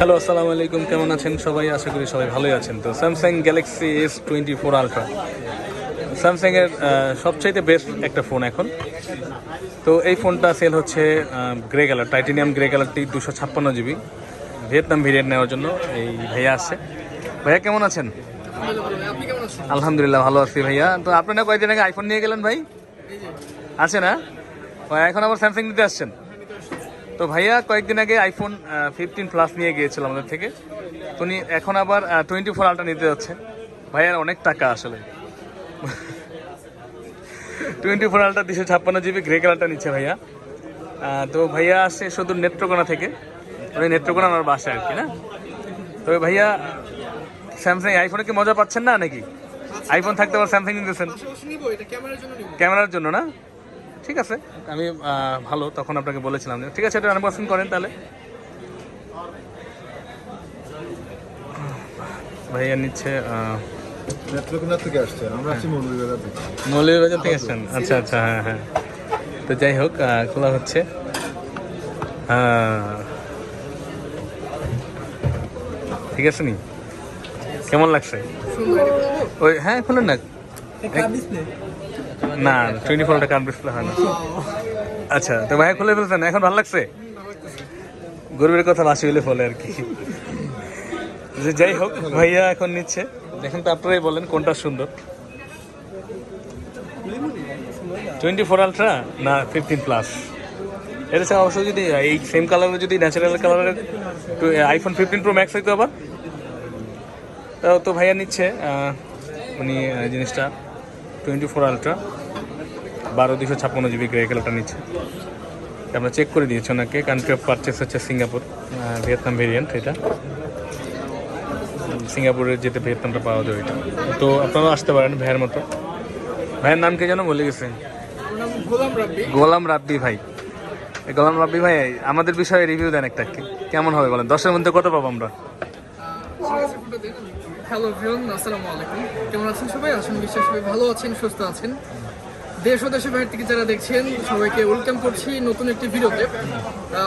Hello আসসালামু আলাইকুম কেমন আছেন সবাই? আশা করি সবাই ভালোই আছেন। তো Samsung Galaxy S twenty four Ultra স্যামসাংয়ের সবচাইতে বেস্ট একটা ফোন এখন। তো এই ফোনটা সেল হচ্ছে গ্রে কালার টাইটেনিয়াম গ্রে কালারটি দুশো ছাপ্পান্ন জিবি ভিয়েতনাম ভেরিয়েন্ট নেওয়ার জন্য এই ভাইয়া আসছে। ভাইয়া, কেমন আছেন? আলহামদুলিল্লাহ, ভালো আছি ভাইয়া। তো আপনারা কয়েকদিন আগে আইফোন নিয়ে গেলেন ভাই? আছে না? এখন আবার স্যামসাং নিতে আসছেন? তো ভাইয়া কয়েকদিন আগে আইফোন ফিফটিন প্লাস নিয়ে গিয়েছিল আমাদের থেকে। উনি এখন আবার টোয়েন্টি ফোর আলটা নিতে যাচ্ছে। ভাইয়ার অনেক টাকা আসলে। টোয়েন্টি ফোর আলটা দুশো ছাপ্পান্ন জিবি গ্রে কালারটা নিচ্ছে ভাইয়া। তো ভাইয়া আসছে শুধু নেত্রকোনা থেকে। ওই নেত্রকোনা আমার বাসা আর কি না? তবে ভাইয়া স্যামসাং আইফোনে কি মজা পাচ্ছেন না নাকি? আইফোন থাকতে আবার স্যামসাং নিতেছেন। ক্যামেরার জন্য না? ঠিক আছে? আমি ভালো তখন আপনাকে বলেছিলাম যে, ঠিক আছে এটা আনবক্সিং করেন তাহলে। ভাইয়া নিচ্ছে মৌলভীবাজার থেকে। আসছেন? আচ্ছা আচ্ছা হ্যাঁ হ্যাঁ। তো যাই হোক খোলা হচ্ছে। হ্যাঁ ঠিক আছে নি? কেমন লাগছে? ওই হ্যাঁ খুলেন না। না টোয়েন্টি ফোরটা কার্ড ডিসপ্লে হয় না। আচ্ছা তো ভাই খুলে ফেলছেন, এখন ভালো লাগছে? গরিবের কথা বাসি হলে ফলে আর কি। যে যাই হোক, ভাইয়া এখন নিচ্ছে। দেখেন তো আপনারাই বলেন কোনটা সুন্দর। টোয়েন্টি ফোর আলট্রা না ফিফটিন প্লাস এর সাথে অবশ্য যদি, এই সেম কালারের যদি ন্যাচারাল কালারের আইফোন ফিফটিন প্রো ম্যাক্স হইতো আবার। তো ভাইয়া নিচ্ছে উনি জিনিসটা। টোয়েন্টি ফোর আলট্রা বারো দুশো ছাপ্পান্ন জিবি গ্রে কালারটা নিচ্ছে। আমরা চেক করে দিয়েছি ওনাকে কান্ট্রি অফ পারচেস হচ্ছে সিঙ্গাপুর ভিয়েতনাম ভেরিয়েন্ট এটা। সিঙ্গাপুরে যেতে ভিয়েতনামটা পাওয়া যায় এটা। তো আপনারা আসতে পারেন ভাইয়ের মতো। ভাইয়ের নাম কে যেন বলে গেছে গোলাম রাব্বি। ভাই। গোলাম রাব্বি ভাই আমাদের বিষয়ে রিভিউ দেন একটা। কি- কেমন হবে বলেন? দশের মধ্যে কত পাবো আমরা? হ্যালো ভিয়ন আসসালামু আলাইকুম। কেমন আছেন সবাই? আসুন বিশ্বাস সবাই ভালো আছেন, সুস্থ আছেন। দেশ ও দেশের বাইরে থেকে যারা দেখছেন, সবাইকে ওয়েলকাম করছি নতুন একটি ভিডিওতে।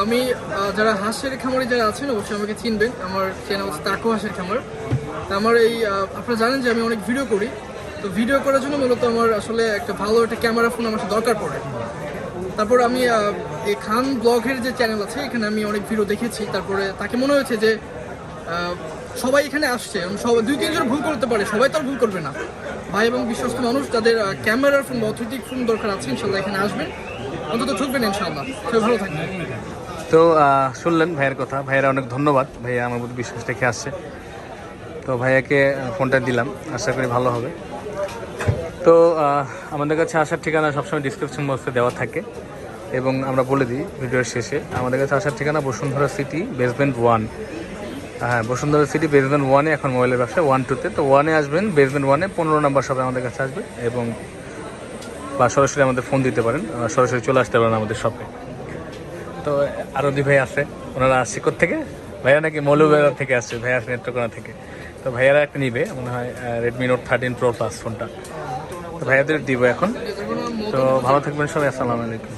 আমি যারা হাঁসের খামারে যারা আছেন, অবশ্যই আমাকে চিনবেন। আমার চ্যানেল হচ্ছে তাকু হাঁসের খামার। আমার এই আপনারা জানেন যে আমি অনেক ভিডিও করি। তো ভিডিও করার জন্য মূলত আমার আসলে একটা ভালো একটা ক্যামেরা ফোন আমার দরকার পড়ে। তারপর আমি এই খান ব্লগের যে চ্যানেল আছে, এখানে আমি অনেক ভিডিও দেখেছি। তারপরে তাকে মনে হয়েছে যে সবাই এখানে আসছে সবাই দুই তিনজন ভুল করতে পারে, সবাই তো আর ভুল করবে না। ভাই এবং বিশ্বস্ত মানুষ, যাদের ক্যামেরার ফোন বা অথেন্টিক ফোন দরকার আছে, ইনশাল্লাহ এখানে আসবেন। অন্তত ঠকবেন ইনশাল্লাহ। সবাই ভালো থাকবেন। তো শুনলেন ভাইয়ের কথা। ভাইয়েরা অনেক ধন্যবাদ। ভাইয়া আমার প্রতি বিশ্বাস রেখে আসছে। তো, ভাইয়াকে ফোনটা দিলাম। আশা করি ভালো হবে। তো আমাদের কাছে আসার ঠিকানা সবসময় ডিসক্রিপশন বক্সে দেওয়া থাকে। এবং আমরা বলে দিই, ভিডিওর শেষে। আমাদের কাছে আসার ঠিকানা বসুন্ধরা সিটি বেসমেন্ট ওয়ান হ্যাঁ বসুন্ধরা সিটি বেসমেন্ট ওয়ানে এখন মোবাইলের ব্যবসা ওয়ান টুতে তো ওয়ানে আসবেন বেসমেন্ট ওয়ানে পনেরো নাম্বার সবে আমাদের কাছে আসবে এবং বা সরাসরি আমাদের ফোন দিতে পারেন সরাসরি চলে আসতে পারেন আমাদের শপে তো আরও দুই ভাই আছে, ওনারা আসছে থেকে ভাইয়া নাকি মৌলভীবাজার থেকে আসছে, ভাইয়া নেত্রকোনা থেকে। তো ভাইয়ারা একটা নিবে, মনে হয় Redmi Note thirteen Pro plus ফোনটা তো ভাইয়াদের দিব এখন। তো ভালো থাকবেন সবাই, আসসালামু আলাইকুম।